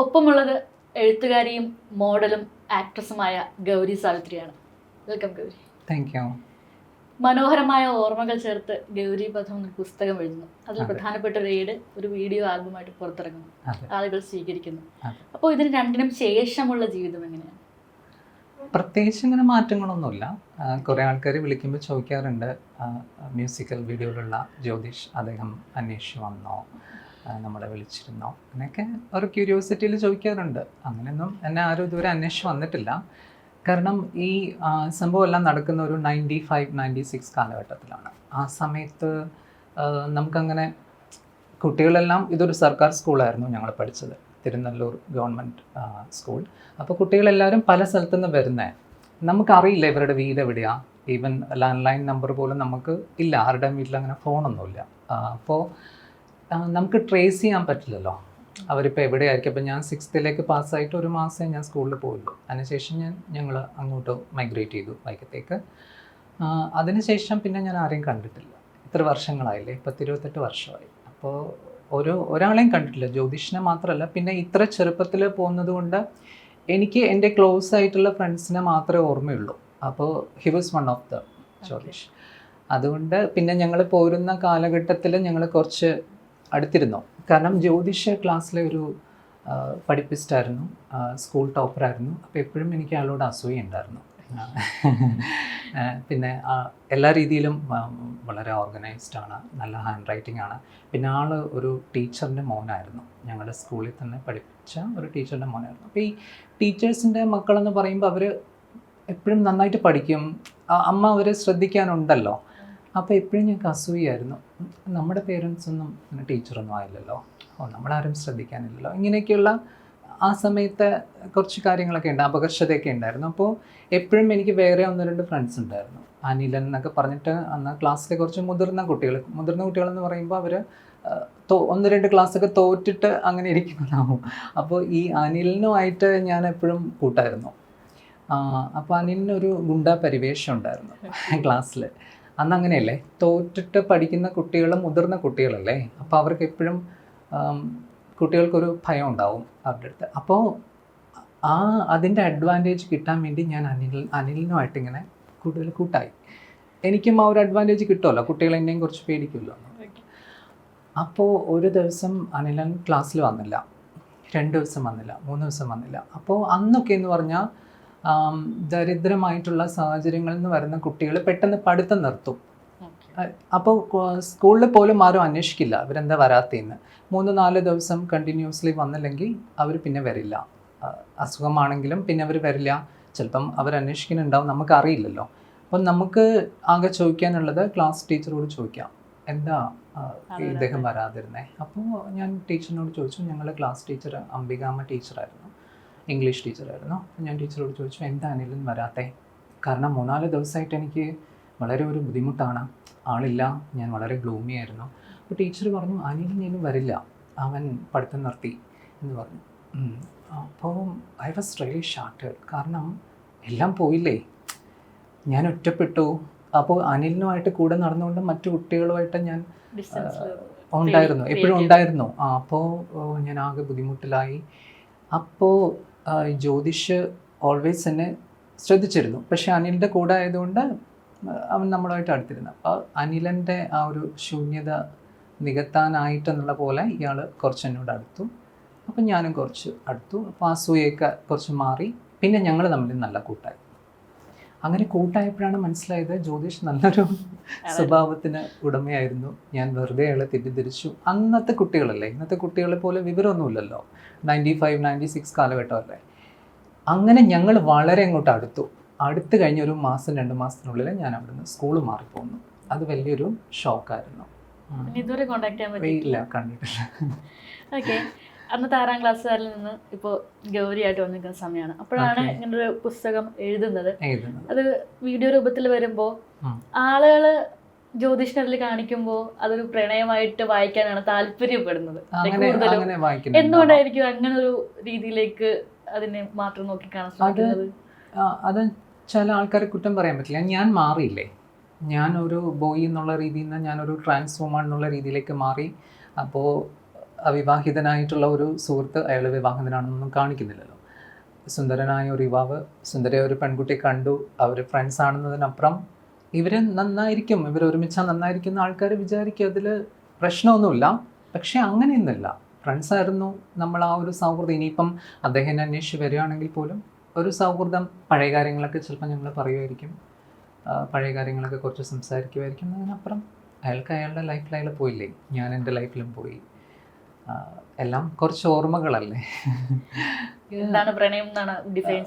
ഒപ്പമുള്ളത് എഴുത്തുകാരിയും മോഡലും ആക്ട്രസുമായ ഗൗരി സാവിത്രിയാണ്. വെൽക്കം ഗൗരി. താങ്ക് യു മനോഹരമായ ഓർമ്മകൾ ചേർത്ത് ഗൗരി പദം എന്ന പുസ്തകം എഴുതുന്നു. അതിൽ പ്രധാനപ്പെട്ട ഒരു ഏട് ഒരു വീഡിയോ ആൽബമായിട്ട് പുറത്തിറങ്ങുന്നു. ആളുകൾ സ്വീകരിക്കുന്നു. അപ്പോൾ ഇതിന് രണ്ടിനും ശേഷമുള്ള ജീവിതം എങ്ങനെയാണ്? പ്രത്യേകിച്ച് ഇങ്ങനെ മാറ്റങ്ങളൊന്നുമില്ല. കുറേ ആൾക്കാർ വിളിക്കുമ്പോൾ ചോദിക്കാറുണ്ട് മ്യൂസിക്കൽ വീഡിയോയിലുള്ള ജ്യോതിഷ് അദ്ദേഹം അന്വേഷിച്ച് വന്നോ? നമ്മളെ വിളിച്ചിരുന്നോ? അങ്ങനെയൊക്കെ ഒരു ക്യൂരിയോസിറ്റിയിൽ ചോദിക്കാറുണ്ട്. അങ്ങനെയൊന്നും എന്നെ ആരും ഇതുവരെ അന്വേഷിച്ച് വന്നിട്ടില്ല. കാരണം ഈ സംഭവം എല്ലാം നടക്കുന്ന ഒരു നയന്റി ഫൈവ് നയന്റി സിക്സ് കാലഘട്ടത്തിലാണ്. ആ സമയത്ത് നമുക്കങ്ങനെ കുട്ടികളെല്ലാം ഇതൊരു സർക്കാർ സ്കൂളായിരുന്നു ഞങ്ങൾ പഠിച്ചത്. Thirunellur government school. അപ്പോൾ കുട്ടികളെല്ലാവരും പല സ്ഥലത്തു നിന്ന് വരുന്നത് നമുക്കറിയില്ല ഇവരുടെ വീട് എവിടെയാണ് ഈവൻ ലാൻഡ് ലൈൻ നമ്പർ പോലും നമുക്ക് ഇല്ല. ആരുടെയും വീട്ടിൽ അങ്ങനെ ഫോണൊന്നുമില്ല അപ്പോൾ നമുക്ക് ട്രേസ് ചെയ്യാൻ പറ്റില്ലല്ലോ. അവരിപ്പോൾ എവിടെയായിരിക്കും? അപ്പോൾ ഞാൻ സിക്സ്ത്തിലേക്ക് പാസ്സായിട്ട് ഒരു മാസമേ ഞാൻ സ്കൂളിൽ പോയുള്ളൂ അതിനുശേഷം ഞാൻ ഞങ്ങൾ അങ്ങോട്ട് മൈഗ്രേറ്റ് ചെയ്തു വൈക്കത്തേക്ക്. അതിനുശേഷം പിന്നെ ഞാൻ ആരെയും കണ്ടിട്ടില്ല. ഇത്ര വർഷങ്ങളായില്ലേ? പത്തിരുപത്തെട്ട് വർഷമായി. അപ്പോൾ ഒരു ഒരാളെയും കണ്ടിട്ടില്ല. ജ്യോതിഷിനെ മാത്രമല്ല പിന്നെ ഇത്ര ചെറുപ്പത്തിൽ പോകുന്നത് കൊണ്ട് എനിക്ക് എന്റെ ക്ലോസ് ആയിട്ടുള്ള ഫ്രണ്ട്സിനെ മാത്രമേ ഓർമ്മയുള്ളൂ. അപ്പോൾ he was one of the Jyothish. അതുകൊണ്ട് പിന്നെ ഞങ്ങൾ പോരുന്ന കാലഘട്ടത്തിൽ ഞങ്ങൾ കുറച്ച് അടുത്തിരുന്നു? കാരണം ജ്യോതിഷ ക്ലാസ്സിലെ ഒരു പഠിപ്പിസ്റ്റായിരുന്നു സ്കൂൾ ടോപ്പറായിരുന്നു. അപ്പോൾ എപ്പോഴും എനിക്ക് അയാളോട് അസൂയ ഉണ്ടായിരുന്നു. പിന്നെ എല്ലാ രീതിയിലും വളരെ ഓർഗനൈസ്ഡ് ആണ് നല്ല ഹാൻഡ് റൈറ്റിംഗ് ആണ്. പിന്നെ ആൾ ഒരു ടീച്ചറിന്റെ മോനായിരുന്നു. ഞങ്ങളുടെ സ്കൂളിൽ തന്നെ പഠിപ്പിച്ച ഒരു ടീച്ചറിന്റെ മോനായിരുന്നു. അപ്പോൾ ഈ ടീച്ചേഴ്സിന്റെ മക്കളെന്ന് പറയുമ്പോൾ അവർ എപ്പോഴും നന്നായിട്ട് പഠിക്കും. അമ്മ അവരെ ശ്രദ്ധിക്കാനുണ്ടല്ലോ. അപ്പോൾ എപ്പോഴും ഞങ്ങൾക്ക് അസൂയായിരുന്നു. നമ്മുടെ പേരൻസ് ഒന്നും അങ്ങനെ ടീച്ചറൊന്നും ആയില്ലല്ലോ. ഓ നമ്മളാരും ശ്രദ്ധിക്കാനില്ലല്ലോ. ഇങ്ങനെയൊക്കെയുള്ള ആ സമയത്തെ കുറച്ച് കാര്യങ്ങളൊക്കെ ഉണ്ട് അപകർഷതയൊക്കെ ഉണ്ടായിരുന്നു. അപ്പോൾ എപ്പോഴും എനിക്ക് വേറെ ഒന്ന് രണ്ട് ഫ്രണ്ട്സ് ഉണ്ടായിരുന്നു. അനിലൻ എന്നൊക്കെ പറഞ്ഞിട്ട് അന്ന് ക്ലാസ്സിലെ കുറച്ച് മുതിർന്ന കുട്ടികൾ മുതിർന്ന കുട്ടികളെന്ന് പറയുമ്പോൾ അവർ ഒന്ന് രണ്ട് ക്ലാസ്സൊക്കെ തോറ്റിട്ട് അങ്ങനെ ഇരിക്കുന്നതാവും. അപ്പോൾ ഈ അനിലിനുമായിട്ട് ഞാൻ എപ്പോഴും കൂട്ടായിരുന്നു. അപ്പോൾ അനിലിനൊരു ഗുണ്ട പരിവേഷം ഉണ്ടായിരുന്നു ക്ലാസ്സിൽ അന്ന് അങ്ങനെയല്ലേ തോറ്റിട്ട് പഠിക്കുന്ന കുട്ടികൾ മുതിർന്ന കുട്ടികളല്ലേ? അപ്പോൾ അവർക്ക് എപ്പോഴും കുട്ടികൾക്കൊരു ഭയം ഉണ്ടാവും അവരുടെ അടുത്ത്. അപ്പോൾ ആ അതിന്റെ അഡ്വാന്റേജ് കിട്ടാൻ വേണ്ടി ഞാൻ അനിൽ അനിലിനുമായിട്ട് ഇങ്ങനെ കൂടുതൽ കൂട്ടായി. എനിക്കും ആ ഒരു അഡ്വാന്റേജ് കിട്ടുമല്ലോ? കുട്ടികൾ എന്നെയും കുറച്ച് പേടിക്കുമല്ലോ? അപ്പോൾ ഒരു ദിവസം അനിലൻ ക്ലാസ്സിൽ വന്നില്ല. രണ്ട് ദിവസം വന്നില്ല. മൂന്ന് ദിവസം വന്നില്ല. അപ്പോൾ അന്നൊക്കെ എന്ന് പറഞ്ഞാൽ ദരിദ്രമായിട്ടുള്ള സാഹചര്യങ്ങളിൽ നിന്ന് വരുന്ന കുട്ടികൾ പെട്ടെന്ന് പഠിത്തം നിർത്തും. അപ്പോൾ സ്കൂളിൽ പോലും ആരും അന്വേഷിക്കില്ല അവരെന്താ വരാത്തേന്ന് മൂന്ന് നാല് ദിവസം കണ്ടിന്യൂസ്ലി വന്നില്ലെങ്കിൽ അവർ പിന്നെ വരില്ല. അസുഖമാണെങ്കിലും പിന്നെ അവർ വരില്ല. ചിലപ്പം അവർ അന്വേഷിക്കുന്നുണ്ടാവും നമുക്കറിയില്ലല്ലോ. അപ്പം നമുക്ക് ആകെ ചോദിക്കാനുള്ളത് ക്ലാസ് ടീച്ചറോട് ചോദിക്കാം. എന്താ ഇദ്ദേഹം വരാതിരുന്നേ? അപ്പോൾ ഞാൻ ടീച്ചറിനോട് ചോദിച്ചു ഞങ്ങളുടെ ക്ലാസ് ടീച്ചർ അംബികാമ്മ ടീച്ചറായിരുന്നു. ഇംഗ്ലീഷ് ടീച്ചറായിരുന്നു. ഞാൻ ടീച്ചറോട് ചോദിച്ചു എന്താ അനിലൻ വരാത്തേ? കാരണം മൂന്നാൽ ദിവസമായിട്ട് എനിക്ക് വളരെ ഒരു ബുദ്ധിമുട്ടാണ്. ആളില്ല. ഞാൻ വളരെ ഗ്ലൂമി ആയിരുന്നു. അപ്പോൾ ടീച്ചർ പറഞ്ഞു അനിൽ ഞാനും വരില്ല. അവൻ പഠിത്തം നിർത്തി. എന്ന് പറഞ്ഞു. അപ്പോൾ ഐ വാസ് റിയലി ഷാർട്ടഡ് കാരണം എല്ലാം പോയില്ലേ? ഞാൻ ഒറ്റപ്പെട്ടു. അപ്പോൾ അനിലിനുമായിട്ട് കൂടെ നടന്നുകൊണ്ട് മറ്റു കുട്ടികളുമായിട്ട് ഞാൻ ഉണ്ടായിരുന്നു. എപ്പോഴും ഉണ്ടായിരുന്നു. ആ അപ്പോൾ ഞാൻ ആകെ ബുദ്ധിമുട്ടിലായി. അപ്പോൾ ജ്യോതിഷ് ഓൾവേസ് എന്നെ ശ്രദ്ധിച്ചിരുന്നു. പക്ഷേ അനിലിന്റെ കൂടെ ആയതുകൊണ്ട് അവൻ നമ്മളുമായിട്ട് അടുത്തിരുന്നു. അപ്പോൾ അനിലന്റെ ആ ഒരു ശൂന്യത നികത്താനായിട്ടെന്നുള്ള പോലെ ഇയാൾ കുറച്ച് എന്നോട് അടുത്തു. അപ്പം ഞാനും കുറച്ച് അടുത്തു. അപ്പോൾ അസൂയൊക്കെ കുറച്ച് മാറി. പിന്നെ ഞങ്ങൾ തമ്മിൽ നല്ല കൂട്ടായി. അങ്ങനെ കൂട്ടായപ്പോഴാണ് മനസ്സിലായത് ജ്യോതിഷ് നല്ലൊരു സ്വഭാവത്തിന് ഉടമയായിരുന്നു. ഞാൻ വെറുതെ അയാളെ തെറ്റിദ്ധരിച്ചു. അന്നത്തെ കുട്ടികളല്ലേ ഇന്നത്തെ കുട്ടികളെ പോലെ വിവരമൊന്നുമില്ലല്ലോ. നയന്റി ഫൈവ് നയന്റി സിക്സ് കാലഘട്ടമല്ലേ. അങ്ങനെ ഞങ്ങൾ വളരെ അങ്ങോട്ട് അടുത്തു. അടുത്ത് കഴിഞ്ഞ ഒരു മാസം രണ്ട് മാസത്തിനുള്ളിൽ ഞാൻ അവിടുന്ന് സ്കൂൾ മാറിപ്പോന്നു. അത് വലിയൊരു ഷോക്കായിരുന്നു. ഇതുവരെ കോണ്ടാക്ട് ചെയ്യാൻ പറ്റില്ല കണ്ടിട്ടില്ല. ഓക്കെ അന്നത്തെ ആറാം ക്ലാസ്സുകാരിൽ നിന്ന് ഇപ്പോൾ ഗൗരിയായിട്ട് വന്നിരിക്കുന്ന സമയമാണ് അപ്പോഴാണ് ഇങ്ങനെ ഒരു പുസ്തകം എഴുതുന്നത്. അത് വീഡിയോ രൂപത്തിൽ വരുമ്പോൾ. ആളുകൾ ജ്യോതിഷനറിൽ കാണിക്കുമ്പോൾ അതൊരു പ്രണയമായിട്ട് വായിക്കാനാണ് താല്പര്യപ്പെടുന്നത്. എന്തുകൊണ്ടായിരിക്കും അങ്ങനെ ഒരു രീതിയിലേക്ക് അതിനെ മാത്രം നോക്കി കാണാൻ ശ്രമിക്കുന്നത് അത് ചില ആൾക്കാരെ കുറ്റം പറയാൻ പറ്റില്ല. ഞാൻ മാറിയില്ലേ? ഞാൻ ഒരു ബോയ് എന്നുള്ള രീതിയിൽ നിന്ന് ഞാനൊരു ട്രാൻസ്ഫോമർ എന്നുള്ള രീതിയിലേക്ക് മാറി. അപ്പോൾ അവിവാഹിതനായിട്ടുള്ള ഒരു സുഹൃത്ത് അയാൾ വിവാഹിതനാണെന്നൊന്നും കാണിക്കുന്നില്ലല്ലോ. സുന്ദരനായ ഒരു യുവാവ് സുന്ദര ഒരു പെൺകുട്ടി കണ്ടു അവർ ഫ്രണ്ട്സ് ആണെന്നതിനപ്പുറം ഇവർ നന്നായിരിക്കും ഇവർ ഒരുമിച്ചാൽ നന്നായിരിക്കുന്ന ആൾക്കാർ വിചാരിക്കും അതിൽ പ്രശ്നമൊന്നുമില്ല. പക്ഷേ അങ്ങനെയൊന്നുമില്ല. ഫ്രണ്ട്സ് ആയിരുന്നു നമ്മൾ ആ ഒരു സൗഹൃദം. ഇനിയിപ്പം അദ്ദേഹം അന്വേഷിച്ച് വരികയാണെങ്കിൽ പോലും ഒരു സൗഹൃദം പഴയ കാര്യങ്ങളൊക്കെ ചിലപ്പോൾ ഞങ്ങൾ പറയുമായിരിക്കും. പഴയ കാര്യങ്ങളൊക്കെ കുറച്ച് സംസാരിക്കുമായിരിക്കും. അതിനപ്പുറം അയാൾക്ക് അയാളുടെ ലൈഫിൽ അയാൾ പോയില്ലേ? ഞാൻ എന്റെ ലൈഫിലും പോയി. എല്ലാം കുറച്ച് ഓർമ്മകളല്ലേ? എന്താണ് പ്രണയം എന്നാണ് ഡിഫൈൻ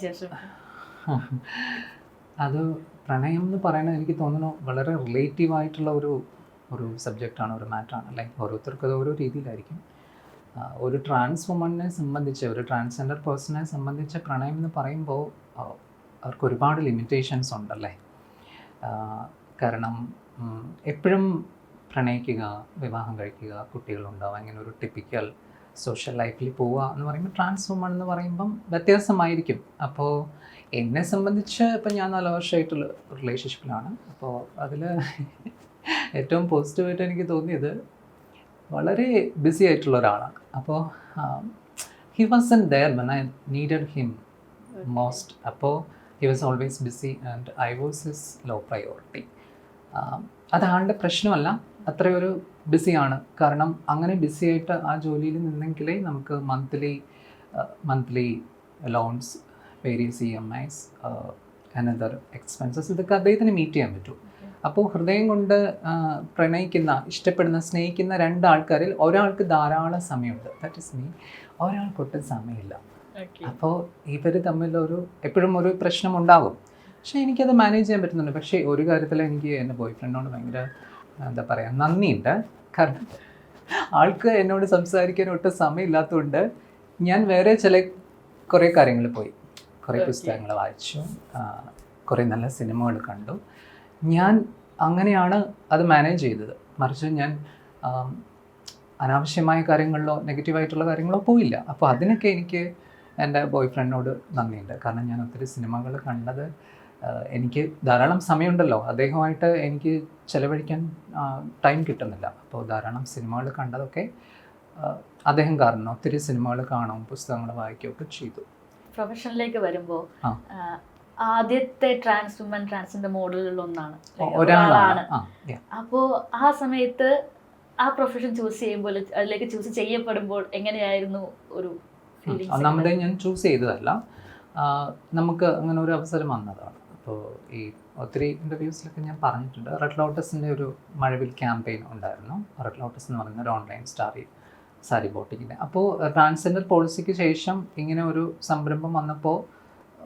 അത് പ്രണയം എന്ന് പറയുന്നത് എനിക്ക് തോന്നുന്നു വളരെ റിലേറ്റീവ് ആയിട്ടുള്ള ഒരു ഒരു സബ്ജക്റ്റാണ് ഒരു മാറ്ററാണ് അല്ലേ? ഓരോരുത്തർക്കും അത് ഓരോ രീതിയിലായിരിക്കും. ഒരു ട്രാൻസ് വുമണിനെ സംബന്ധിച്ച് ഒരു ട്രാൻസ്ജെൻഡർ പേഴ്സണെ സംബന്ധിച്ച് പ്രണയം എന്ന് പറയുമ്പോൾ അവർക്ക് ഒരുപാട് ലിമിറ്റേഷൻസ് ഉണ്ടല്ലേ കാരണം എപ്പോഴും പ്രണയിക്കുക വിവാഹം കഴിക്കുക കുട്ടികളുണ്ടാവുക അങ്ങനെ ഒരു ടിപ്പിക്കൽ സോഷ്യൽ ലൈഫിൽ പോവുക എന്ന് പറയുമ്പോൾ ട്രാൻസ് വുമൺ എന്ന് പറയുമ്പം വ്യത്യാസമായിരിക്കും. അപ്പോൾ എന്നെ സംബന്ധിച്ച് ഇപ്പം ഞാൻ നാല് വർഷമായിട്ടുള്ള റിലേഷൻഷിപ്പിലാണ് അപ്പോൾ അതിൽ ഏറ്റവും പോസിറ്റീവായിട്ട് എനിക്ക് തോന്നിയത് വളരെ ബിസി ആയിട്ടുള്ള ഒരാളാണ്. അപ്പോൾ he wasn't there when I needed him most അപ്പോൾ he was always busy and I was his low priority അതാണ്ട് പ്രശ്നമല്ല. അത്രയൊരു ബിസിയാണ്. കാരണം അങ്ങനെ ബിസി ആയിട്ട് ആ ജോലിയിൽ നിന്നെങ്കിലേ നമുക്ക് monthly monthly loans various E M Is another expenses ഇതൊക്കെ അദ്ദേഹത്തിന് മീറ്റ് ചെയ്യാൻ പറ്റും. അപ്പോൾ ഹൃദയം കൊണ്ട് പ്രണയിക്കുന്ന ഇഷ്ടപ്പെടുന്ന സ്നേഹിക്കുന്ന രണ്ട് ആൾക്കാരിൽ ഒരാൾക്ക് ധാരാളം സമയമുണ്ട്. ദാറ്റ് ഇസ് മീ ഒരാൾക്കൊട്ടും സമയമില്ല. അപ്പോൾ ഇവർ തമ്മിലൊരു എപ്പോഴും ഒരു പ്രശ്നമുണ്ടാകും പക്ഷേ എനിക്കത് മാനേജ് ചെയ്യാൻ പറ്റുന്നുണ്ട്. പക്ഷേ ഒരു കാര്യത്തിൽ എനിക്ക് എന്റെ ബോയ് ഫ്രണ്ടിനോട് ഭയങ്കര എന്താ പറയുക നന്ദിയുണ്ട്. കാരണം ആൾക്ക് എന്നോട് സംസാരിക്കാൻ ഒട്ടും സമയമില്ലാത്തതുകൊണ്ട് ഞാൻ വേറെ ചില കുറേ കാര്യങ്ങൾ പോയി. കുറേ പുസ്തകങ്ങൾ വായിച്ചു. കുറേ നല്ല സിനിമകൾ കണ്ടു. ഞാൻ അങ്ങനെയാണ് അത് മാനേജ് ചെയ്തത്. മറിച്ച് ഞാൻ അനാവശ്യമായ കാര്യങ്ങളിലോ നെഗറ്റീവായിട്ടുള്ള കാര്യങ്ങളോ പോയില്ല. അപ്പോൾ അതിനൊക്കെ എനിക്ക് എന്റെ ബോയ് ഫ്രണ്ടിനോട് നന്ദിയുണ്ട്. കാരണം ഞാൻ ഒത്തിരി സിനിമകൾ കണ്ടത് എനിക്ക് ധാരാളം സമയമുണ്ടല്ലോ. അദ്ദേഹമായിട്ട് എനിക്ക് ചിലവഴിക്കാൻ ടൈം കിട്ടുന്നില്ല. അപ്പോൾ ധാരാളം സിനിമകൾ കണ്ടതൊക്കെ അദ്ദേഹം കാരണം. ഒത്തിരി സിനിമകൾ കാണും പുസ്തകങ്ങൾ വായിക്കുകയൊക്കെ ചെയ്തു. പ്രൊഫഷനിലേക്ക് വരുമ്പോൾ ആദ്യത്തെ ട്രാൻസ് വുമൻ ട്രാൻസിന്റെ മോഡലിൽ ഒന്നാണ്? ഒരാളാണ്. അപ്പോൾ ആ സമയത്ത് ആ പ്രൊഫഷൻ ചൂസ് ചെയ്യുമ്പോൾ അതിലേക്ക് ചൂസ് ചെയ്യപ്പെടുമ്പോൾ എങ്ങനെയായിരുന്നു ഒരു ഒന്നാമതേ ഞാൻ ചൂസ് ചെയ്തതല്ല. നമുക്ക് അങ്ങനെ ഒരു അവസരം വന്നതാണ്. അപ്പോൾ ഈ ഒത്തിരി ഇന്റർവ്യൂസിലൊക്കെ ഞാൻ പറഞ്ഞിട്ടുണ്ട്. റെഡ് ലോട്ടസിന്റെ ഒരു മഴവിൽ ക്യാമ്പയിൻ ഉണ്ടായിരുന്നു. റെഡ് ലോട്ടസ് എന്ന് പറയുന്ന ഒരു ഓൺലൈൻ സ്റ്റാറി സാരി ബോട്ടിങ്ങിന്റെ അപ്പോൾ ട്രാൻസ്ജെൻഡർ പോളിസിക്ക് ശേഷം ഇങ്ങനെ ഒരു സംരംഭം വന്നപ്പോൾ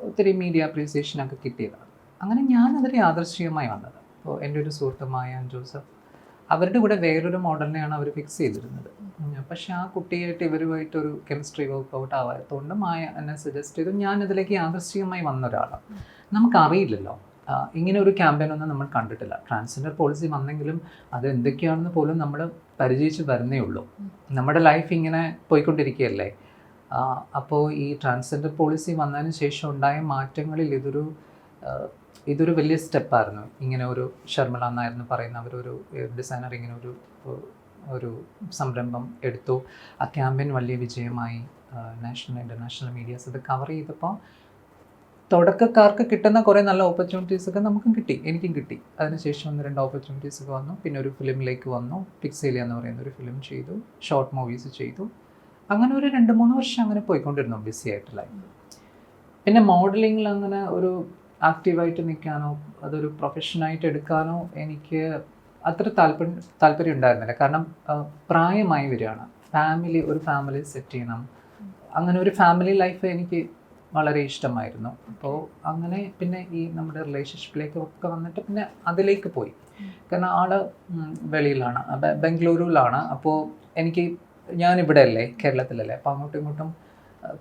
ഒത്തിരി മീഡിയ അപ്രീസിയേഷനൊക്കെ കിട്ടിയതാണ്. അങ്ങനെ ഞാൻ അതിൽ യാദർശികമായി വന്നത്. അപ്പോൾ എന്റെ ഒരു സുഹൃത്തുമായ ജോസഫ് അവരുടെ കൂടെ വേറൊരു മോഡലിനെയാണ് അവർ ഫിക്സ് ചെയ്തിരുന്നത്. പക്ഷേ ആ കുട്ടിയായിട്ട് ഇവരുമായിട്ടൊരു കെമിസ്ട്രി വർക്കൗട്ട് ആവാത്തതുകൊണ്ട് മായ എന്നെ സജസ്റ്റ് ചെയ്തു. ഞാൻ ഇതിലേക്ക് യാദൃശ്ചികമായി വന്ന ഒരാളാണ്. നമുക്കറിയില്ലല്ലോ. ഇങ്ങനെ ഒരു ക്യാമ്പയിൻ ഒന്നും നമ്മൾ കണ്ടിട്ടില്ല. ട്രാൻസ്ജെൻഡർ പോളിസി വന്നെങ്കിലും അത് എന്തൊക്കെയാണെന്ന് പോലും നമ്മൾ പരിചയിച്ച് വരുന്നേ ഉള്ളൂ. നമ്മുടെ ലൈഫ് ഇങ്ങനെ പോയിക്കൊണ്ടിരിക്കുകയല്ലേ? അപ്പോൾ ഈ ട്രാൻസ്ജെൻഡർ പോളിസി വന്നതിന് ശേഷം ഉണ്ടായ മാറ്റങ്ങളിൽ ഇതൊരു ഇതൊരു വലിയ സ്റ്റെപ്പായിരുന്നു ഇങ്ങനെ ഒരു ഷർമിള എന്നായിരുന്നു പറയുന്ന അവരൊരു ഡിസൈനർ ഇങ്ങനെ ഒരു ഒരു സംരംഭം എടുത്തു. ആ ക്യാമ്പയിൻ വലിയ വിജയമായി നാഷണൽ ഇന്റർനാഷണൽ മീഡിയാസ് ഇത് കവർ ചെയ്തപ്പോൾ തുടക്കക്കാർക്ക് കിട്ടുന്ന കുറേ നല്ല ഓപ്പർച്യൂണിറ്റീസ് ഒക്കെ നമുക്കും കിട്ടി. എനിക്കും കിട്ടി. അതിനുശേഷം ഒന്ന് രണ്ട് ഓപ്പർച്യൂണിറ്റീസ് ഒക്കെ വന്നു. പിന്നെ ഒരു ഫിലിമിലേക്ക് വന്നു. പിക്സേലിയ എന്ന് പറയുന്ന ഒരു ഫിലിം ചെയ്തു. ഷോർട്ട് മൂവീസ് ചെയ്തു. അങ്ങനെ ഒരു രണ്ട് മൂന്ന് വർഷം അങ്ങനെ പോയിക്കൊണ്ടിരുന്നു ബിസി ആയിട്ടുള്ള ലൈഫ് പിന്നെ മോഡലിങ്ങിൽ അങ്ങനെ ഒരു ആക്റ്റീവായിട്ട് നിൽക്കാനോ അതൊരു പ്രൊഫഷനായിട്ട് എടുക്കാനോ എനിക്ക് അത്ര താല്പര്യം താല്പര്യം ഉണ്ടായിരുന്നില്ല. കാരണം പ്രായമായി വരികയാണ്. ഫാമിലി ഒരു ഫാമിലി സെറ്റ് ചെയ്യണം. അങ്ങനെ ഒരു ഫാമിലി ലൈഫ് എനിക്ക് വളരെ ഇഷ്ടമായിരുന്നു. അപ്പോൾ അങ്ങനെ പിന്നെ ഈ നമ്മുടെ റിലേഷൻഷിപ്പിലേക്ക് ഒക്കെ വന്നിട്ട് പിന്നെ അതിലേക്ക് പോയി. കാരണം ഉം, വെളിയിലാണ് ബംഗളൂരുവിലാണ്. അപ്പോൾ എനിക്ക് ഞാനിവിടെ അല്ലേ കേരളത്തിലല്ലേ. അപ്പോൾ അങ്ങോട്ടും ഇങ്ങോട്ടും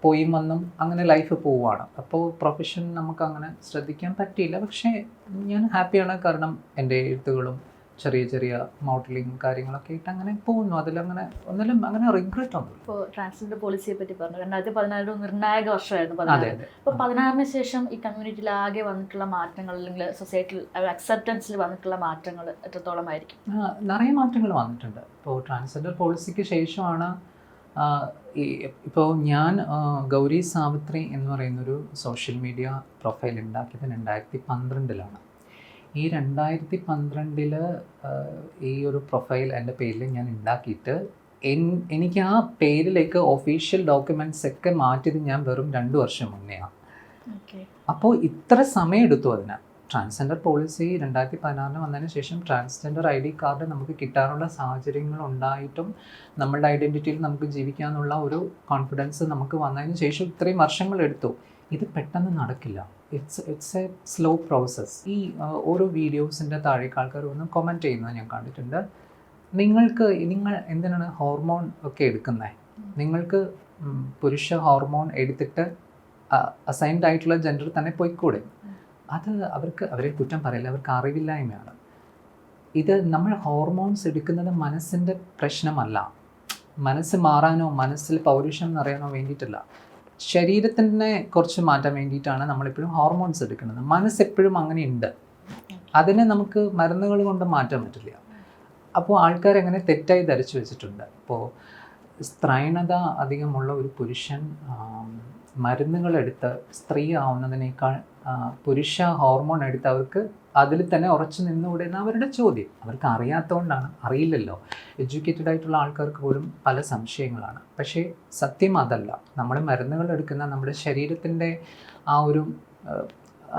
പോയും വന്നും അങ്ങനെ ലൈഫ് പോവുകയാണ് അപ്പോൾ പ്രൊഫഷൻ നമുക്ക് അങ്ങനെ ശ്രദ്ധിക്കാൻ പറ്റിയില്ല. പക്ഷേ ഞാൻ ഹാപ്പിയാണ് കാരണം എന്റെ എഴുത്തുകളും ചെറിയ ചെറിയ മോഡലിംഗ് കാര്യങ്ങളൊക്കെ ആയിട്ട് അങ്ങനെ പോകുന്നു. അതിലങ്ങനെ ഒന്നിലും അങ്ങനെ റിഗ്രറ്റ് ഒന്നും ഇപ്പോൾ ട്രാൻസ്ജെൻഡർ പോളിസിയെ പറ്റി പറഞ്ഞു. രണ്ടായിരത്തി പതിനാറ് നിർണായക വർഷമായിരുന്നു പതിനാറ് അപ്പോൾ പതിനാറിന് ശേഷം ഈ കമ്മ്യൂണിറ്റിയിൽ ആകെ വന്നിട്ടുള്ള മാറ്റങ്ങൾ അല്ലെങ്കിൽ സൊസൈറ്റിയിൽ അക്സെപ്റ്റൻസിൽ വന്നിട്ടുള്ള മാറ്റങ്ങൾ എത്രത്തോളമായിരിക്കും? നിറയെ മാറ്റങ്ങൾ വന്നിട്ടുണ്ട്. ഇപ്പോൾ ട്രാൻസ്ജെൻഡർ പോളിസിക്ക് ശേഷമാണ് ഇപ്പോൾ ഞാൻ ഗൗരി സാവിത്രി എന്ന് പറയുന്നൊരു സോഷ്യൽ മീഡിയ പ്രൊഫൈൽ ഉണ്ടാക്കിയത് രണ്ടായിരത്തി പന്ത്രണ്ടിലാണ്. ഈ രണ്ടായിരത്തി പന്ത്രണ്ടിൽ ഈ ഒരു പ്രൊഫൈൽ എന്റെ പേരിൽ ഞാൻ ഉണ്ടാക്കിയിട്ട് എൻ- എനിക്ക് ആ പേരിലേക്ക് ഒഫീഷ്യൽ ഡോക്യുമെന്റ്സ് ഒക്കെ മാറ്റിയത് ഞാൻ വെറും രണ്ട് വർഷം മുന്നെയാണ് അപ്പോൾ ഇത്ര സമയം എടുത്തു അതിന്. ട്രാൻസ്ജെൻഡർ പോളിസി രണ്ടായിരത്തി പതിനാറിന് വന്നതിന് ശേഷം ട്രാൻസ്ജെൻഡർ ഐ ഡി കാർഡ് നമുക്ക് കിട്ടാനുള്ള സാഹചര്യങ്ങൾ ഉണ്ടായിട്ടും നമ്മളുടെ ഐഡന്റിറ്റിയിൽ നമുക്ക് ജീവിക്കാനുള്ള ഒരു കോൺഫിഡൻസ് നമുക്ക് വന്നതിന് ശേഷം ഇത്രയും വർഷങ്ങൾ എടുത്തു. ഇത് പെട്ടെന്ന് നടക്കില്ല. It's it's a slow process ഈ ഓരോ വീഡിയോസിന്റെ താഴേക്ക് ആൾക്കാർ വന്ന് കമന്റ് ചെയ്യുന്നത് ഞാൻ കണ്ടിട്ടുണ്ട്. നിങ്ങൾക്ക് നിങ്ങൾ എന്തിനാണ് ഹോർമോൺ ഒക്കെ എടുക്കുന്നത് നിങ്ങൾക്ക് പുരുഷ ഹോർമോൺ എടുത്തിട്ട് അസൈൻഡ് ആയിട്ടുള്ള ജെൻഡർ തന്നെ പോയിക്കൂടെ? അത് അവർക്ക് അവരെ കുറ്റം പറയില്ല. അവർക്ക് അറിവില്ലായ്മയാണ്. ഇത് നമ്മൾ ഹോർമോൺസ് എടുക്കുന്നത് മനസ്സിന്റെ പ്രശ്നമല്ല. മനസ്സ് മാറാനോ മനസ്സിൽ പൗരുഷം നിറയാനോ വേണ്ടിയിട്ടല്ല. ശരീരത്തിനെ കുറച്ച് മാറ്റാൻ വേണ്ടിയിട്ടാണ് നമ്മളെപ്പോഴും ഹോർമോൺസ് എടുക്കുന്നത്. മനസ്സ് എപ്പോഴും അങ്ങനെ ഉണ്ട് അതിനെ നമുക്ക് മരുന്നുകൾ കൊണ്ട് മാറ്റാൻ പറ്റില്ല. അപ്പോൾ ആൾക്കാർ അങ്ങനെ തെറ്റായി ധരിച്ചു വെച്ചിട്ടുണ്ട്. അപ്പോൾ സ്ത്രൈണത അധികമുള്ള ഒരു പുരുഷൻ മരുന്നുകളെടുത്ത് സ്ത്രീ ആവുന്നതിനേക്കാൾ പുരുഷ ഹോർമോൺ എടുത്ത് അവർക്ക് അതിൽ തന്നെ ഉറച്ചു നിന്നുകൂടെ എന്ന് അവരുടെ ചോദ്യം. അവർക്ക് അറിയാത്തതുകൊണ്ടാണ് അറിയില്ലല്ലോ. എഡ്യൂക്കേറ്റഡ് ആയിട്ടുള്ള ആൾക്കാർക്ക് പോലും പല സംശയങ്ങളാണ്. പക്ഷേ സത്യം അതല്ല. നമ്മൾ മരുന്നുകൾ എടുക്കുന്ന നമ്മുടെ ശരീരത്തിന്റെ ആ ഒരു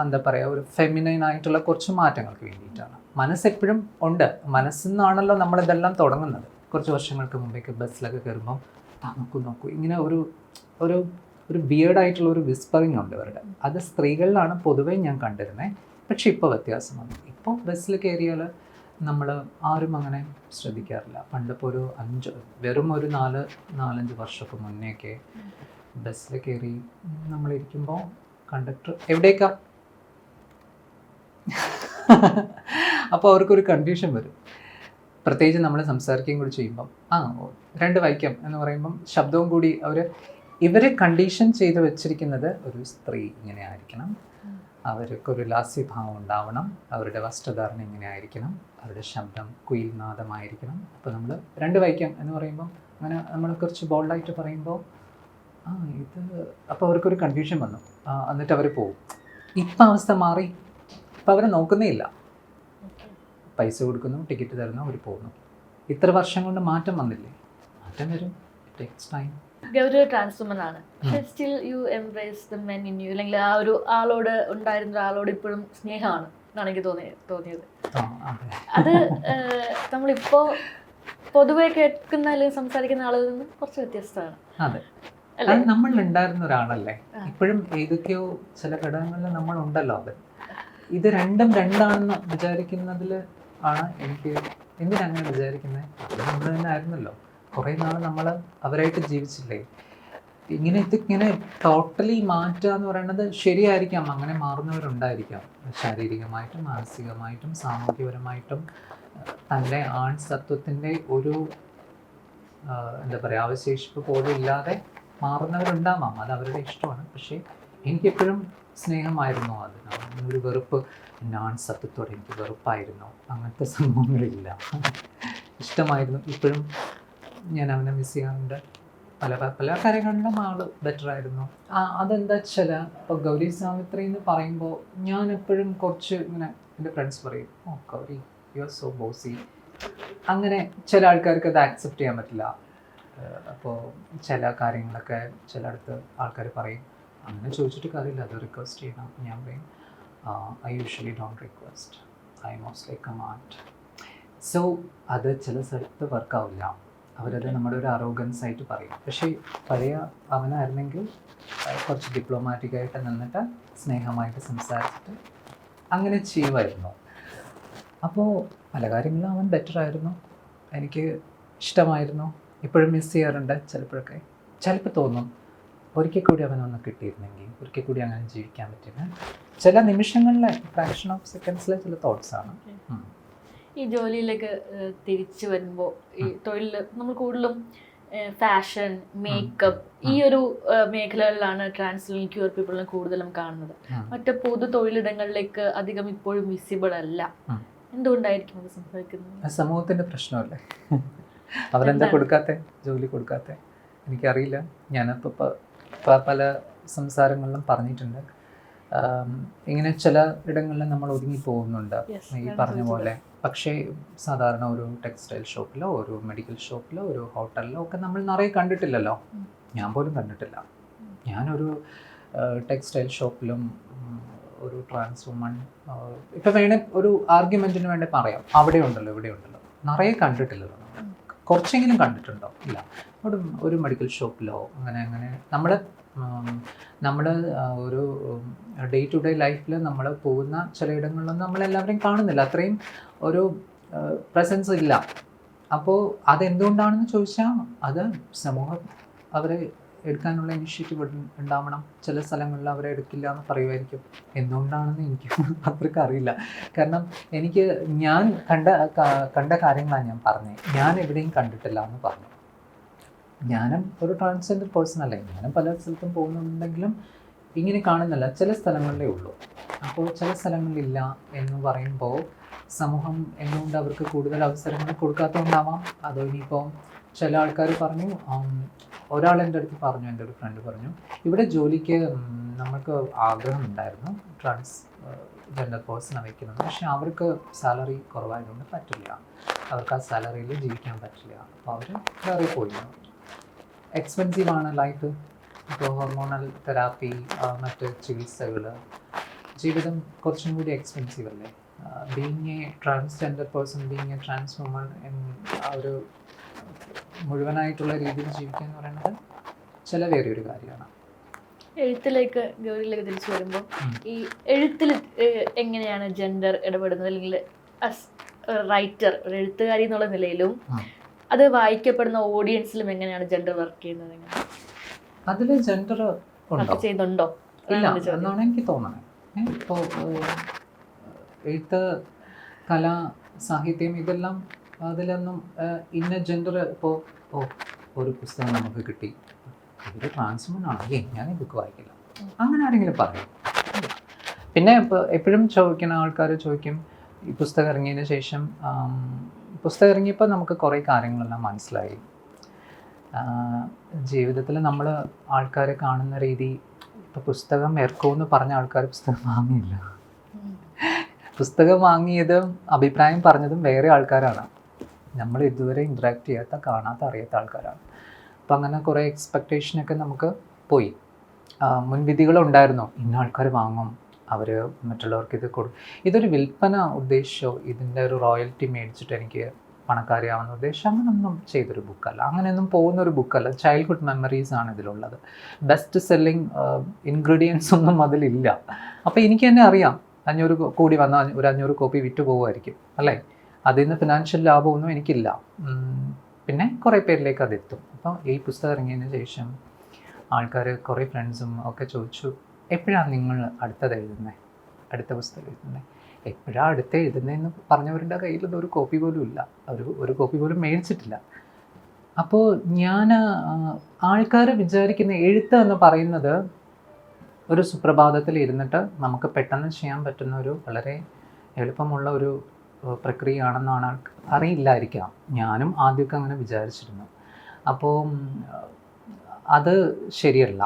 എന്താ പറയുക ഒരു ഫെമിനൈൻ ആയിട്ടുള്ള കുറച്ച് മാറ്റങ്ങൾക്ക് വേണ്ടിയിട്ടാണ്. മനസ്സെപ്പോഴും ഉണ്ട്. മനസ്സിൽ നിന്നാണല്ലോ നമ്മളിതെല്ലാം തുടങ്ങുന്നത്. കുറച്ച് വർഷങ്ങൾക്ക് മുമ്പേക്ക് ബസ്സിലൊക്കെ കയറുമ്പോൾ "ആ, നോക്കൂ. നോക്കൂ ഇങ്ങനെ ഒരു ഒരു ഒരു ബിയേർഡ് ആയിട്ടുള്ള ഒരു വിസ്പറിങ് ഉണ്ട് ഇവരുടെ. അത് സ്ത്രീകളിലാണ് പൊതുവേ ഞാൻ കണ്ടിരുന്നത് പക്ഷെ ഇപ്പോൾ വ്യത്യാസം വന്നു. ഇപ്പോൾ ബസ്സിൽ കയറിയാൽ നമ്മൾ ആരും അങ്ങനെ ശ്രദ്ധിക്കാറില്ല. പണ്ടിപ്പോൾ ഒരു അഞ്ച് വെറും ഒരു നാല് നാലഞ്ച് വർഷമൊക്കെ മുന്നേക്കെ ബസ്സിൽ കയറി നമ്മളിരിക്കുമ്പോൾ കണ്ടക്ടർ എവിടേക്കാ? അപ്പോൾ അവർക്കൊരു കൺഫ്യൂഷൻ വരും. പ്രത്യേകിച്ച് നമ്മൾ സംസാരിക്കുകയും കൂടി ചെയ്യുമ്പം ആ രണ്ട് വായിക്കാം എന്ന് പറയുമ്പം ശബ്ദവും കൂടി അവർ ഇവരെ കണ്ടീഷൻ ചെയ്ത് വെച്ചിരിക്കുന്നത് ഒരു സ്ത്രീ ഇങ്ങനെ ആയിരിക്കണം. അവർക്കൊരു ലാസ്യഭാവം ഉണ്ടാവണം. അവരുടെ വസ്ത്രധാരണം ഇങ്ങനെ ആയിരിക്കണം അവരുടെ ശബ്ദം കുയിൽ നാദമായിരിക്കണം അപ്പോൾ നമ്മൾ രണ്ട് വൈക്കം എന്ന് പറയുമ്പോൾ അങ്ങനെ നമ്മൾ കുറച്ച് ബോൾഡായിട്ട് പറയുമ്പോൾ ആ ഇത് അപ്പോൾ അവർക്കൊരു കൺഫ്യൂഷൻ വന്നു. എന്നിട്ട് അവർ പോകും ഇപ്പം അവസ്ഥ മാറി. ഇപ്പം അവരെ നോക്കുന്നേ ഇല്ല. പൈസ കൊടുക്കുന്നു ടിക്കറ്റ് തരുന്നു അവർ പോകുന്നു. ഇത്ര വർഷം കൊണ്ട് മാറ്റം വന്നില്ലേ? മാറ്റം വരും. ടൈം ഗൗരി ട്രാൻസ്വുമൻ ആണ് still you embrace the men in you അല്ലെങ്കിൽ ആ ഒരു ആളോട് ഉണ്ടായിരുന്ന ആളോട് ഇപ്പോഴും സ്നേഹമാണ് എന്നാണ് എനിക്ക് തോന്നിയത്. തോന്നിയത് അത്. നമ്മളിപ്പോ പൊതുവെ കേൾക്കുന്ന അല്ലെങ്കിൽ സംസാരിക്കുന്ന ആളിൽ നിന്ന് കുറച്ച് വ്യത്യസ്തമാണ്. അതെ. നമ്മൾ ഉണ്ടായിരുന്ന ഒരാളല്ലേ? ഇപ്പോഴും ഏതൊക്കെയോ ചില ഘടകങ്ങളിൽ നമ്മൾ ഉണ്ടല്ലോ അത്. ഇത് രണ്ടും രണ്ടാണെന്ന് വിചാരിക്കുന്നതിൽ ആണ് എനിക്ക് എന്തിനാ അങ്ങനെ വിചാരിക്കുന്നത് നമ്മൾ തന്നെ ആയിരുന്നല്ലോ. കുറേ നാൾ നമ്മൾ അവരായിട്ട് ജീവിച്ചില്ലേ? ഇങ്ങനെ ഇത് ഇങ്ങനെ ടോട്ടലി മാറ്റുക എന്ന് പറയുന്നത് ശരിയായിരിക്കാം. അങ്ങനെ മാറുന്നവരുണ്ടായിരിക്കാം. ശാരീരികമായിട്ടും മാനസികമായിട്ടും സാമൂഹ്യപരമായിട്ടും തന്റെ ആൺ സത്വത്തിന്റെ ഒരു എന്താ പറയുക അവശേഷിപ്പ് പോലും ഇല്ലാതെ മാറുന്നവരുണ്ടാവാം. അത് അവരുടെ ഇഷ്ടമാണ്. പക്ഷേ എനിക്കെപ്പോഴും സ്നേഹമായിരുന്നു അത്. ഒരു വെറുപ്പ് ആൺ സത്വത്തോടെ എനിക്ക് വെറുപ്പായിരുന്നു. അങ്ങനത്തെ സംഭവങ്ങളില്ല. ഇഷ്ടമായിരുന്നു. ഇപ്പോഴും ഞാൻ അവനെ മിസ് ചെയ്യാറുണ്ട്. പല പല കാര്യങ്ങളിലും ആൾ ബെറ്റർ ആയിരുന്നു. അതെന്താ വെച്ചാൽ ഇപ്പോൾ ഗൗരി സാവിത്രി എന്ന് പറയുമ്പോൾ ഞാൻ എപ്പോഴും കുറച്ച് ഇങ്ങനെ എന്റെ ഫ്രണ്ട്സ് പറയും ഓ Gauri you are so bossy അങ്ങനെ ചില ആൾക്കാർക്ക് അത് ആക്സെപ്റ്റ് ചെയ്യാൻ പറ്റില്ല. അപ്പോൾ ചില കാര്യങ്ങളൊക്കെ ചിലയിടത്ത് ആൾക്കാർ പറയും. അങ്ങനെ ചോദിച്ചിട്ട് കാര്യമില്ല അത് റിക്വസ്റ്റ് ചെയ്യണം ഞാൻ പറയും I usually don't request I mostly command so അത് ചില സ്ഥലത്ത് വർക്കാവില്ല അവരത് നമ്മുടെ ഒരു അറോഗൻസ് ആയിട്ട് പറയും. പക്ഷേ പഴയ അവനായിരുന്നെങ്കിൽ കുറച്ച് ഡിപ്ലോമാറ്റിക് ആയിട്ട് നിന്നിട്ട് സ്നേഹമായിട്ട് സംസാരിച്ചിട്ട് അങ്ങനെ ചെയ്യുമായിരുന്നു. അപ്പോൾ പല കാര്യങ്ങളും അവൻ ബെറ്റർ ആയിരുന്നു. എനിക്ക് ഇഷ്ടമായിരുന്നു. ഇപ്പോഴും മിസ് ചെയ്യാറുണ്ട് ചിലപ്പോഴൊക്കെ. ചിലപ്പോൾ തോന്നും ഒരിക്കൽ കൂടി അവനൊന്ന് കിട്ടിയിരുന്നെങ്കിൽ ഒരിക്കൽ കൂടി അങ്ങനെ ജീവിക്കാൻ പറ്റില്ല ചില നിമിഷങ്ങളിലെ ഫ്രാക്ഷൻ ഓഫ് സെക്കൻഡ്സിലെ ചില തോട്ട്സാണ്. ഈ ജോലിയിലേക്ക് തിരിച്ചു വരുമ്പോൾ ഈ തൊഴിൽ നമ്മൾ കൂടുതലും ഫാഷൻ മേക്കപ്പ് ഈ ഒരു മേഖലകളിലാണ് ട്രാൻസ്ലിൻ ക്യൂർ പീപ്പിളിനെ കൂടുതലും കാണുന്നത്. മറ്റു പൊതു തൊഴിലിടങ്ങളിലേക്ക് അധികം ഇപ്പോഴും വിസിബിൾ അല്ല. എന്തുകൊണ്ടായിരിക്കും അത് സംഭവിക്കുന്നത്? സമൂഹത്തിന്റെ പ്രശ്നമല്ലേ? അവരെന്താ കൊടുക്കാത്ത? ജോലി കൊടുക്കാത്ത? എനിക്കറിയില്ല. ഞാനിപ്പോൾ പല സംസാരങ്ങളിലും പറഞ്ഞിട്ടുണ്ട്. ഇങ്ങനെ ചില ഇടങ്ങളിൽ നമ്മൾ ഒതുങ്ങി പോകുന്നുണ്ട്. ഈ പറഞ്ഞ പോലെ. പക്ഷേ സാധാരണ ഒരു ടെക്സ്റ്റൈൽ ഷോപ്പിലോ ഒരു മെഡിക്കൽ ഷോപ്പിലോ ഒരു ഹോട്ടലിലോ ഒക്കെ നമ്മൾ നിറയെ കണ്ടിട്ടില്ലല്ലോ. ഞാൻ പോലും കണ്ടിട്ടില്ല. ഞാനൊരു ടെക്സ്റ്റൈൽ ഷോപ്പിലും ഒരു ട്രാൻസ് വുമൺ ഇപ്പം വേണേ ഒരു ആർഗ്യുമെന്റിന് വേണ്ടി പറയാം. അവിടെ ഉണ്ടല്ലോ ഇവിടെ ഉണ്ടല്ലോ. നിറയെ കണ്ടിട്ടില്ലല്ലോ കുറച്ചെങ്കിലും കണ്ടിട്ടുണ്ടോ? ഇല്ല. ഒരു ഒരു മെഡിക്കൽ ഷോപ്പിലോ അങ്ങനെ അങ്ങനെ. നമ്മൾ നമ്മൾ ഒരു ഡേ ടു ഡേ ലൈഫിൽ നമ്മൾ പോകുന്ന ചിലയിടങ്ങളിലൊന്നും നമ്മളെല്ലാവരെയും കാണുന്നില്ല. അത്രയും ഒരു പ്രസൻസ് ഇല്ല. അപ്പോൾ അതെന്തുകൊണ്ടാണെന്ന് ചോദിച്ചാൽ അത് സമൂഹം അവരെ എടുക്കാനുള്ള ഇനിഷ്യേറ്റീവ് ഉണ്ടാവണം. ചില സ്ഥലങ്ങളിൽ അവരെ എടുക്കില്ല എന്ന് പറയുമായിരിക്കും എന്തുകൊണ്ടാണെന്ന് എനിക്ക് അത്രയ്ക്ക് അറിയില്ല. കാരണം എനിക്ക് ഞാൻ കണ്ട കണ്ട കാര്യങ്ങളാണ് ഞാൻ പറഞ്ഞത് ഞാൻ എവിടെയും കണ്ടിട്ടില്ല എന്ന് പറഞ്ഞു. ഞാനും ഒരു ട്രാൻസ്ജെൻഡർ പേഴ്സൺ അല്ലേ. ഞാനും പല സ്ഥലത്തും പോകുന്നുണ്ടെങ്കിലും ഇങ്ങനെ കാണുന്നില്ല ചില സ്ഥലങ്ങളിലേ ഉള്ളൂ. അപ്പോൾ ചില സ്ഥലങ്ങളിലില്ല എന്ന് പറയുമ്പോൾ സമൂഹം എന്തുകൊണ്ട് അവർക്ക് കൂടുതൽ അവസരങ്ങൾ കൊടുക്കാത്തതുകൊണ്ടാവാം അതോ ഇനിയിപ്പോൾ ചില ആൾക്കാർ പറഞ്ഞു ഒരാൾ എന്റെ അടുത്ത് പറഞ്ഞു എന്റെ ഒരു ഫ്രണ്ട് പറഞ്ഞു ഇവിടെ ജോലിക്ക് നമ്മൾക്ക് ആഗ്രഹം ഉണ്ടായിരുന്നു. ട്രാൻസ് ജെൻഡർ പേഴ്സണെ വയ്ക്കുന്നത് പക്ഷെ അവർക്ക് സാലറി കുറവായതുകൊണ്ട് പറ്റില്ല. അവർക്ക് ആ സാലറിയിൽ ജീവിക്കാൻ പറ്റില്ല. അപ്പോൾ അവർ വേറെ പോയി. എക്സ്പെൻസീവ് ആണ് ലൈഫ് ഇപ്പോൾ ഹോർമോണൽ തെറാപ്പി മറ്റ് ചികിത്സകൾ ജീവിതം കുറച്ചും കൂടി എക്സ്പെൻസീവ് അല്ലേ? Being a transgender person being a trans woman ആ ഒരു മുഴുവനായിട്ടുള്ള രീതിയിൽ ജീവിക്കുക എന്ന് പറയുന്നത് ചിലവേറിയ ഒരു കാര്യമാണ്. എഴുത്തിലേക്ക് ഗൗരിയിലേക്ക് തിരിച്ചു വരുമ്പോൾ ഈ എഴുത്തിൽ എങ്ങനെയാണ് ജെൻഡർ ഇടപെടുന്നത്? അല്ലെങ്കിൽ റൈറ്റർ ഒരു എഴുത്തുകാരി എന്നുള്ള നിലയിലും. അത് വായിക്കപ്പെടുന്ന ഓഡിയൻസിലും എങ്ങനെയാണ് ജെൻഡർ വർക്ക് ചെയ്യുന്നത് അതിൽ അതിൽ ജെൻഡർ ചെയ്യുന്നുണ്ടോ? ഇല്ല എന്നാണ് എനിക്ക് തോന്നുന്നത് ഇപ്പോൾ എഴുത്ത് കല സാഹിത്യം ഇതെല്ലാം അതിലൊന്നും ഇന്ന ജെൻഡർ ഇപ്പോൾ ഓ ഒരു പുസ്തകം നമുക്ക് കിട്ടി. ഇതൊരു ട്രാൻസ്മൻ ആണെങ്കിൽ ഞാൻ ഈ ബുക്ക് വായിക്കില്ല. അങ്ങനെ ആരെങ്കിലും പറയും? പിന്നെ ഇപ്പോൾ എപ്പോഴും ചോദിക്കുന്ന ആൾക്കാർ ചോദിക്കും ഈ പുസ്തകം ഇറങ്ങിയതിന് ശേഷം പുസ്തകം ഇറങ്ങിയപ്പോൾ നമുക്ക് കുറേ കാര്യങ്ങളെല്ലാം മനസ്സിലായി. ജീവിതത്തിൽ നമ്മൾ ആൾക്കാരെ കാണുന്ന രീതി ഇപ്പോൾ പുസ്തകം ഇറക്കുമെന്ന് പറഞ്ഞ ആൾക്കാർ പുസ്തകം വാങ്ങിയില്ല. പുസ്തകം വാങ്ങിയതും അഭിപ്രായം പറഞ്ഞതും വേറെ ആൾക്കാരാണ്. നമ്മൾ ഇതുവരെ ഇൻട്രാക്ട് ചെയ്യാത്ത കാണാത്ത അറിയാത്ത ആൾക്കാരാണ്. അപ്പം അങ്ങനെ കുറേ എക്സ്പെക്റ്റേഷനൊക്കെ നമുക്ക് പോയി. മുൻവിധികളുണ്ടായിരുന്നു ഇന്ന ആൾക്കാർ വാങ്ങും അവർ മറ്റുള്ളവർക്ക് ഇത് കൊടുക്കും ഇതൊരു വിൽപ്പന ഉദ്ദേശിച്ചോ ഇതിന്റെ ഒരു റോയൽറ്റി മേടിച്ചിട്ട് എനിക്ക് പണക്കാരിയാവുന്ന ഉദ്ദേശം? അങ്ങനൊന്നും ചെയ്തൊരു ബുക്കല്ല അങ്ങനെയൊന്നും പോകുന്ന ഒരു ബുക്കല്ല ചൈൽഡ്ഹുഡ് മെമ്മറീസ് ആണ് ഇതിലുള്ളത്. ബെസ്റ്റ് സെല്ലിങ് ഇൻഗ്രീഡിയൻസ് ഒന്നും അതിലില്ല. അപ്പോൾ എനിക്ക് തന്നെ അറിയാം. അഞ്ഞൂറ് കൂടി വന്നാൽ ഒരു അഞ്ഞൂറ് കോപ്പി വിറ്റ് പോകുമായിരിക്കും അല്ലേ? അതിൽ നിന്ന് ഫിനാൻഷ്യൽ ലാഭമൊന്നും എനിക്കില്ല. പിന്നെ കുറേ പേരിലേക്ക് അതെത്തും. അപ്പോൾ ഈ പുസ്തകം ഇറങ്ങിയതിന് ശേഷം ആൾക്കാർ കുറേ ഫ്രണ്ട്സും ഒക്കെ ചോദിച്ചു എപ്പോഴാണ് നിങ്ങൾ അടുത്തത് എഴുതുന്നത് അടുത്ത പുസ്തകം എഴുതുന്നത് എപ്പോഴാണ് അടുത്ത എഴുതുന്നതെന്ന് പറഞ്ഞവരുടെ കയ്യിലൊന്നും ഒരു കോപ്പി പോലും ഇല്ല. ഒരു ഒരു കോപ്പി പോലും മേടിച്ചിട്ടില്ല. അപ്പോൾ ഞാൻ ആൾക്കാർ വിചാരിക്കുന്ന എഴുത്ത് എന്ന് പറയുന്നത് ഒരു സുപ്രഭാതത്തിൽ ഇരുന്നിട്ട് നമുക്ക് പെട്ടെന്ന് ചെയ്യാൻ പറ്റുന്ന ഒരു വളരെ എളുപ്പമുള്ള ഒരു പ്രക്രിയ പ്രക്രിയയാണെന്നാണ് അറിയില്ലായിരിക്കാം. ഞാനും ആദ്യമൊക്കെ അങ്ങനെ വിചാരിച്ചിരുന്നു. അപ്പോൾ അത് ശരിയല്ല.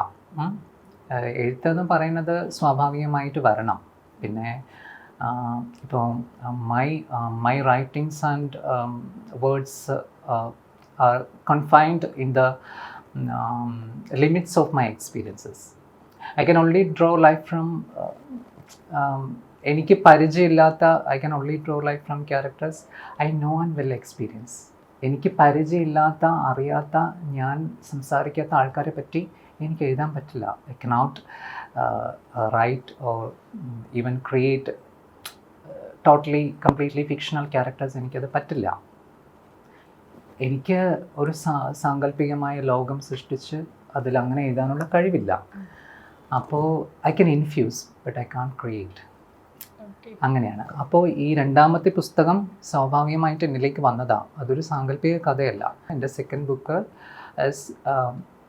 എഴുത്തെന്ന് പറയുന്നത് സ്വാഭാവികമായിട്ട് വരണം. പിന്നെ ഇപ്പോൾ my my writings and words are confined in the limits of my experiences I can only draw life from എനിക്ക് പരിചയമില്ലാത്ത I can only draw life from characters I know and well experience എനിക്ക് പരിചയമില്ലാത്ത അറിയാത്ത ഞാൻ സംസാരിക്കാത്ത ആൾക്കാരെ പറ്റി എനിക്ക് എഴുതാൻ പറ്റില്ല I cannot write or even create totally completely fictional characters എനിക്കത് പറ്റില്ല. എനിക്ക് ഒരു സാങ്കല്പികമായ ലോകം സൃഷ്ടിച്ച് അതിൽ അങ്ങനെ എഴുതാനുള്ള കഴിവില്ല. അപ്പോൾ I can infuse but I can't create അങ്ങനെയാണ്. അപ്പോൾ ഈ രണ്ടാമത്തെ പുസ്തകം സ്വാഭാവികമായിട്ട് എന്നിലേക്ക് വന്നതാണ് അതൊരു സാങ്കല്പിക കഥയല്ല. എന്റെ second book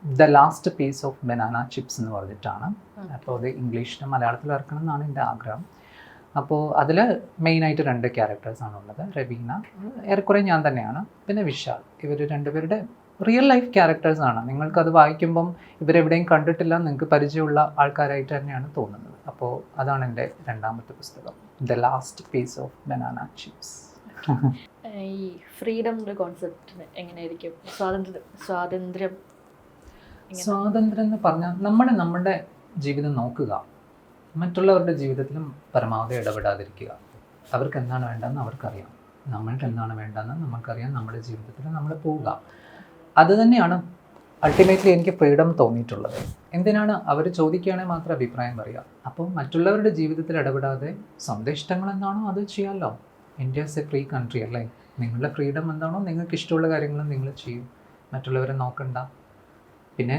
the last piece of banana chips എന്ന് പറഞ്ഞിട്ടാണ്. അപ്പോൾ അത് ഇംഗ്ലീഷിലും മലയാളത്തിലും ഇറക്കണം എന്നാണ് എന്റെ ആഗ്രഹം. അപ്പോൾ അതിൽ മെയിനായിട്ട് രണ്ട് ക്യാരക്ടേഴ്സാണ് ഉള്ളത്. രവീന ഏറെക്കുറെ ഞാൻ തന്നെയാണ്. പിന്നെ വിശാൽ. ഇവർ രണ്ടുപേരുടെ റിയൽ ലൈഫ് ക്യാരക്ടേഴ്സാണ് നിങ്ങൾക്കത് വായിക്കുമ്പം ഇവരെവിടെയും കണ്ടിട്ടില്ല നിങ്ങൾക്ക് പരിചയമുള്ള ആൾക്കാരായിട്ട് തന്നെയാണ് തോന്നുന്നത്. അപ്പോൾ അതാണ് എന്റെ രണ്ടാമത്തെ പുസ്തകം. The last piece of banana chips ഈ ഫ്രീഡം കോൺസെപ്റ്റിന് എങ്ങനെയായിരിക്കും? സ്വാതന്ത്ര്യം സ്വാതന്ത്ര്യം? സ്വാതന്ത്ര്യം എന്ന് പറഞ്ഞാൽ നമ്മൾ നമ്മുടെ ജീവിതം നോക്കുക. മറ്റുള്ളവരുടെ ജീവിതത്തിലും പരമാവധി ഇടപെടാതിരിക്കുക. അവർക്ക് എന്താണ് വേണ്ടതെന്ന് അവർക്കറിയാം. നമ്മൾക്ക് എന്താണ് വേണ്ടതെന്ന് നമുക്കറിയാം നമ്മുടെ ജീവിതത്തിൽ നമ്മൾ പോവുക. അത് തന്നെയാണ് അൾട്ടിമേറ്റ്ലി എനിക്ക് ഫ്രീഡം തോന്നിയിട്ടുള്ളത്. എന്തിനാണ് അവർ ചോദിക്കുകയാണെങ്കിൽ മാത്രം അഭിപ്രായം പറയുക അപ്പോൾ മറ്റുള്ളവരുടെ ജീവിതത്തിൽ ഇടപെടാതെ സ്വന്തം എന്താണോ അത് ചെയ്യാമല്ലോ India is a free country അല്ലേ? നിങ്ങളുടെ ഫ്രീഡം എന്താണോ നിങ്ങൾക്ക് ഇഷ്ടമുള്ള കാര്യങ്ങൾ നിങ്ങൾ ചെയ്യും. മറ്റുള്ളവരെ നോക്കണ്ട. പിന്നെ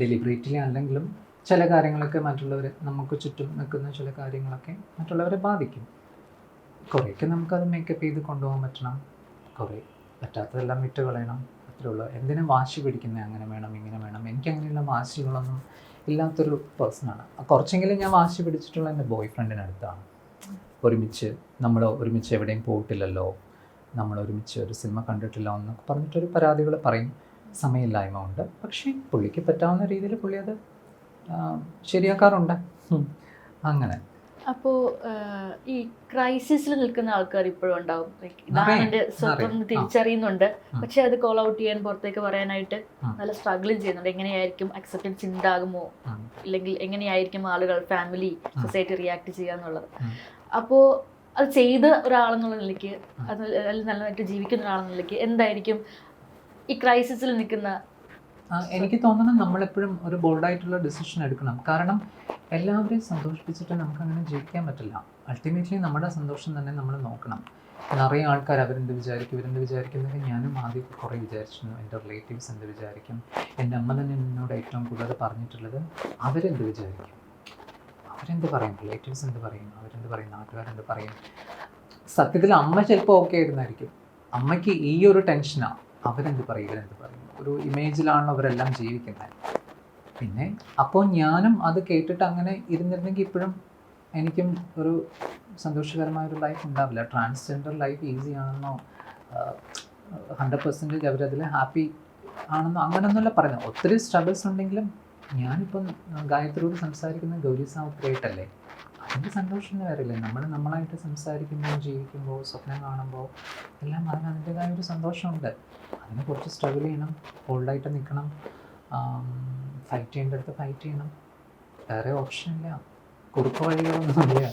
ഡെലിബറേറ്റ്ലി അല്ലെങ്കിലും ചില കാര്യങ്ങളൊക്കെ മറ്റുള്ളവർ നമുക്ക് ചുറ്റും നിൽക്കുന്ന ചില കാര്യങ്ങളൊക്കെ മറ്റുള്ളവരെ ബാധിക്കും. കുറേയൊക്കെ നമുക്കത് മേക്കപ്പ് ചെയ്ത് കൊണ്ടുപോകാൻ പറ്റണം. കുറേ പറ്റാത്തതെല്ലാം വിട്ട് കളയണം. അത്രേ എന്തിനും വാശി പിടിക്കുന്നത് അങ്ങനെ വേണം ഇങ്ങനെ വേണം. എനിക്ക് അങ്ങനെയുള്ള വാശികളൊന്നും ഇല്ലാത്തൊരു പേഴ്സണാണ് കുറച്ചെങ്കിലും ഞാൻ വാശി പിടിച്ചിട്ടുള്ള എന്റെ ബോയ് ഫ്രണ്ടിനടുത്താണ് ഒരുമിച്ച് നമ്മൾ ഒരുമിച്ച് എവിടെയും പോയിട്ടില്ലല്ലോ. നമ്മൾ ഒരുമിച്ച് ഒരു സിനിമ കണ്ടിട്ടില്ല എന്നൊക്കെ പറഞ്ഞിട്ടൊരു പരാതികൾ പറയും. സമയമില്ലായ്മ ഉണ്ട് പക്ഷേ പുള്ളിക്ക് പറ്റാവുന്ന രീതിയിൽ പുള്ളി അത് ശരിയാക്കാറുണ്ട് അങ്ങനെ അപ്പോ ഈ ക്രൈസിസിൽ നിൽക്കുന്ന ആൾക്കാർ ഇപ്പോഴും ഉണ്ടാവും ഇതാണ് എന്റെ സ്വന്തം തിരിച്ചറിയുന്നുണ്ട് ഉം. പക്ഷെ അത് കോൾ ഔട്ട് ചെയ്യാൻ പുറത്തേക്ക് പറയാനായിട്ട് നല്ല സ്ട്രഗിളും ചെയ്യുന്നുണ്ട് എങ്ങനെയായിരിക്കും അക്സെപ്റ്റൻസ് ഉണ്ടാകുമോ അല്ലെങ്കിൽ ഇല്ലെങ്കിൽ എങ്ങനെയായിരിക്കും ആളുകൾ ഫാമിലി സൊസൈറ്റി റിയാക്ട് ചെയ്യാന്നുള്ളത് എന്നുള്ളത് അപ്പോൾ അത് ചെയ്ത ഒരാളെന്നുള്ള നിലയ്ക്ക് അത് നല്ല നല്ലതായിട്ട് ജീവിക്കുന്ന ഒരാളെന്ന നിലയ്ക്ക് എന്തായിരിക്കും ഈ ക്രൈസിസിൽ നിൽക്കുന്ന എനിക്ക് തോന്നുന്നത് നമ്മളെപ്പോഴും ഒരു ബോൾഡായിട്ടുള്ള ഡിസിഷൻ എടുക്കണം. കാരണം എല്ലാവരെയും സന്തോഷിപ്പിച്ചിട്ട് നമുക്ക് അങ്ങനെ ജീവിക്കാൻ പറ്റില്ല. അൾട്ടിമേറ്റ്ലി നമ്മുടെ സന്തോഷം തന്നെ നമ്മൾ നോക്കണം. നിറയെ ആൾക്കാർ അവരെന്ത് വിചാരിക്കും ഇവരെന്ത് വിചാരിക്കുന്നെങ്കിൽ ഞാനും ആദ്യം കുറേ വിചാരിച്ചിരുന്നു. എന്റെ റിലേറ്റീവ്സ് എന്ത് വിചാരിക്കും? എന്റെ അമ്മ തന്നെ എന്നോട് ഏറ്റവും കൂടുതൽ പറഞ്ഞിട്ടുള്ളത് അവരെന്ത് വിചാരിക്കും? അവരെന്ത് പറയും? റിലേറ്റീവ്സ് എന്ത് പറയും? അവരെന്ത് പറയും? നാട്ടുകാരെന്ത് പറയും? സത്യത്തിൽ അമ്മ ചിലപ്പോൾ ഓക്കെ ആയിരുന്നായിരിക്കും. അമ്മയ്ക്ക് ഈ ഒരു ടെൻഷനാണ് അവരെന്ത് പറയും ഇവരെന്ത് പറയും ഒരു ഇമേജിലാണ് അവരെല്ലാം ജീവിക്കുന്നത്. പിന്നെ അപ്പോൾ ഞാനും അത് കേട്ടിട്ട് അങ്ങനെ ഇരുന്നിരുന്നെങ്കിൽ ഇപ്പോഴും എനിക്കും ഒരു സന്തോഷകരമായൊരു ലൈഫ് ഉണ്ടാവില്ല. ട്രാൻസ്ജെൻഡർ ലൈഫ് ഈസി ആണെന്നോ ഹൺഡ്രഡ് പെർസെന്റേജ് അവരതിൽ ഹാപ്പി ആണെന്നോ അങ്ങനെയൊന്നുമല്ല പറയുന്നത്. ഒത്തിരി സ്ട്രഗിൾസ് ഉണ്ടെങ്കിലും ഞാനിപ്പം ഗായത്രിയോട് സംസാരിക്കുന്ന ഗൗരി സാവുത്രയായിട്ടല്ലേ അതിന്റെ സന്തോഷം വേറില്ല നമ്മൾ നമ്മളായിട്ട് സംസാരിക്കുമ്പോൾ ജീവിക്കുമ്പോൾ സ്വപ്നം കാണുമ്പോൾ എല്ലാം അതിന് അതിന്റെതായ ഒരു സന്തോഷമുണ്ട്. അതിന് കുറച്ച് സ്ട്രഗിൾ ചെയ്യണം ഹോൾഡായിട്ട് നിൽക്കണം ഫൈറ്റ് ചെയ്യേണ്ട അടുത്ത് ഫൈറ്റ് ചെയ്യണം. വേറെ ഓപ്ഷൻ ഇല്ല. കുറുപ്പ് വഴികളൊന്നും ഇല്ല.